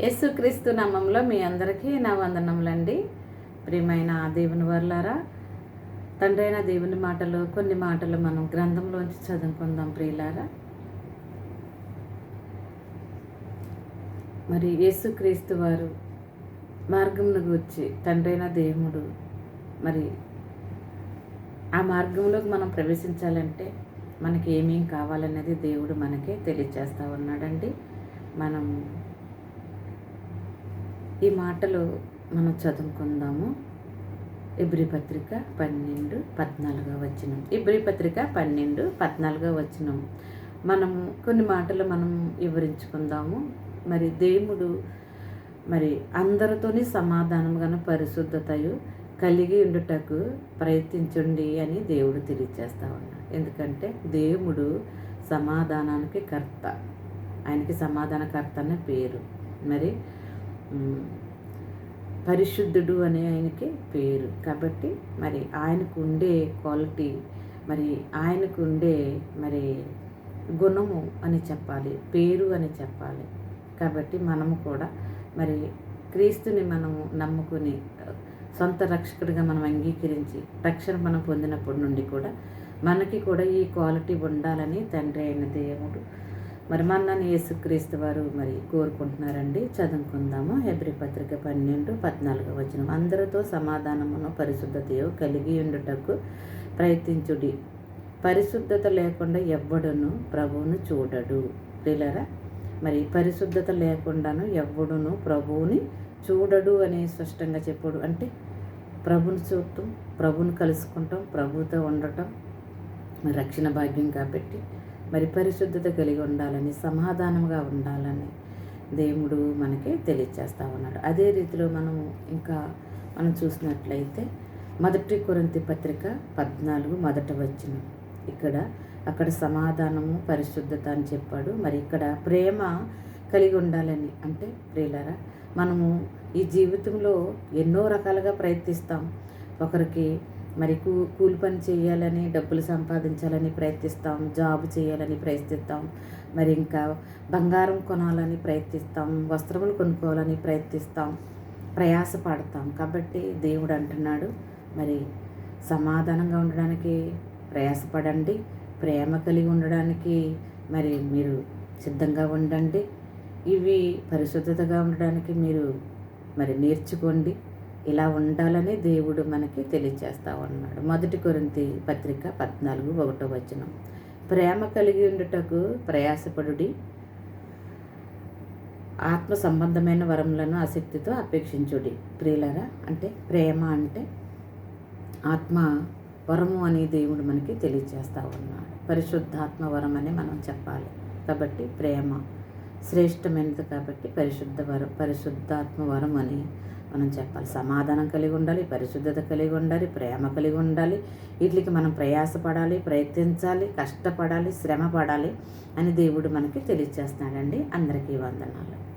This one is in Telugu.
యేసుక్రీస్తు నామంలో మీ అందరికీ నా వందనములండి. ప్రియమైన దేవుని వర్లారా తండ్రైన దేవుని మాటలు కొన్ని మాటలు మనం గ్రంథంలోంచి చదువుకుందాం ప్రియులారా. మరి యేసుక్రీస్తు వారు మార్గమును గూర్చి తండ్రైన దేవుడు మరి ఆ మార్గంలోకి మనం ప్రవేశించాలంటే మనకి ఏమేం కావాలనేది దేవుడు మనకే తెలియజేస్తూ ఉన్నాడండి. మనం ఈ మాటలు మనం చదువుకుందాము. ఇబ్రి పత్రిక పన్నెండు పద్నాలుగో వచనం. ఇబ్రి పత్రిక పన్నెండు పద్నాలుగో వచనం. మనము కొన్ని మాటలు మనం వివరించుకుందాము. మరి దేవుడు మరి అందరితోని సమాధానంగాను పరిశుద్ధతయు కలిగి ఉండుటకు ప్రయత్నించండి అని దేవుడు తెలియచేస్తా ఉన్నాడు. ఎందుకంటే దేవుడు సమాధానానికి కర్త. ఆయనకి సమాధానకర్త అనే పేరు. మరి పరిశుద్ధుడు అనే ఆయనకి పేరు. కాబట్టి మరి ఆయనకు ఉండే క్వాలిటీ మరి ఆయనకు ఉండే మరి గుణము అని చెప్పాలి పేరు అని చెప్పాలి. కాబట్టి మనము కూడా మరి క్రీస్తుని మనము నమ్ముకుని సొంత రక్షకుడిగా మనం అంగీకరించి రక్షణ మనం పొందినప్పటి నుండి కూడా మనకి కూడా ఈ క్వాలిటీ ఉండాలని తండ్రి అయిన దేవుడు మరి మన్నని యేసుక్రీస్తు వారు మరి కోరుకుంటున్నారండి. చదువుకుందాము. హెబ్రి పత్రిక పన్నెండు పద్నాలుగు వచనం. అందరితో సమాధానమును పరిశుద్ధతయో కలిగి ఉండుటకు ప్రయత్నించుడి. పరిశుద్ధత లేకుండా ఎవ్వడును ప్రభువును చూడడు. ప్రిలరా మరి పరిశుద్ధత లేకుండాను ఎవ్వడును ప్రభువుని చూడడు అని స్పష్టంగా చెప్పాడు. అంటే ప్రభుని చూడటం ప్రభుని కలుసుకుంటాం ప్రభుతో ఉండటం రక్షణ భాగ్యం కాబట్టి మరి పరిశుద్ధత కలిగి ఉండాలని సమాధానంగా ఉండాలని దేవుడు మనకి తెలియచేస్తా ఉన్నాడు. అదే రీతిలో మనము ఇంకా మనం చూసినట్లయితే మొదటి కొరంతి పత్రిక పద్నాలుగు మొదట వచ్చిన ఇక్కడ అక్కడ సమాధానము పరిశుద్ధత అని చెప్పాడు. మరి ఇక్కడ ప్రేమ కలిగి ఉండాలని అంటే ప్రియులరా మనము ఈ జీవితంలో ఎన్నో రకాలుగా ప్రయత్నిస్తాం. ఒకరికి మరి కూ కూలి పని చేయాలని డబ్బులు సంపాదించాలని ప్రయత్నిస్తాం జాబ్ చేయాలని ప్రయత్నిస్తాం మరి ఇంకా బంగారం కొనాలని ప్రయత్నిస్తాం వస్త్రములు కొనుక్కోవాలని ప్రయత్నిస్తాం ప్రయాసపడతాం కాబట్టి దేవుడు అంటున్నాడు మరి సమాధానంగా ఉండడానికి ప్రయాసపడండి ప్రేమ కలిగి ఉండడానికి మరి మీరు సిద్ధంగా ఉండండి ఇవి పరిశుద్ధతగా ఉండడానికి మీరు మరి నేర్చుకోండి. ఇలా ఉండాలని దేవుడు మనకి తెలియచేస్తూ ఉన్నాడు. మొదటి కొరింతి పత్రిక పద్నాలుగు ఒకటో వచనం. ప్రేమ కలిగి ఉండుటకు ప్రయాసపడుడి. ఆత్మ సంబంధమైన వరములను ఆసక్తితో అపేక్షించుడి. ప్రియులరా అంటే ప్రేమ అంటే ఆత్మ వరము అని దేవుడు మనకి తెలియజేస్తూ ఉన్నాడు. పరిశుద్ధాత్మ వరం అని మనం చెప్పాలి. కాబట్టి ప్రేమ. శ్రేష్టమైనది కాబట్టి పరిశుద్ధ వరం పరిశుద్ధాత్మ వరం అని మనం చెప్పాలి. సమాధానం కలిగి ఉండాలి పరిశుద్ధత కలిగి ఉండాలి ప్రేమ కలిగి ఉండాలి. వీటికి మనం ప్రయాసపడాలి ప్రయత్నించాలి కష్టపడాలి శ్రమ పడాలి అని దేవుడు మనకి తెలియచేస్తున్నాడండి అందరికీ వందనాలు.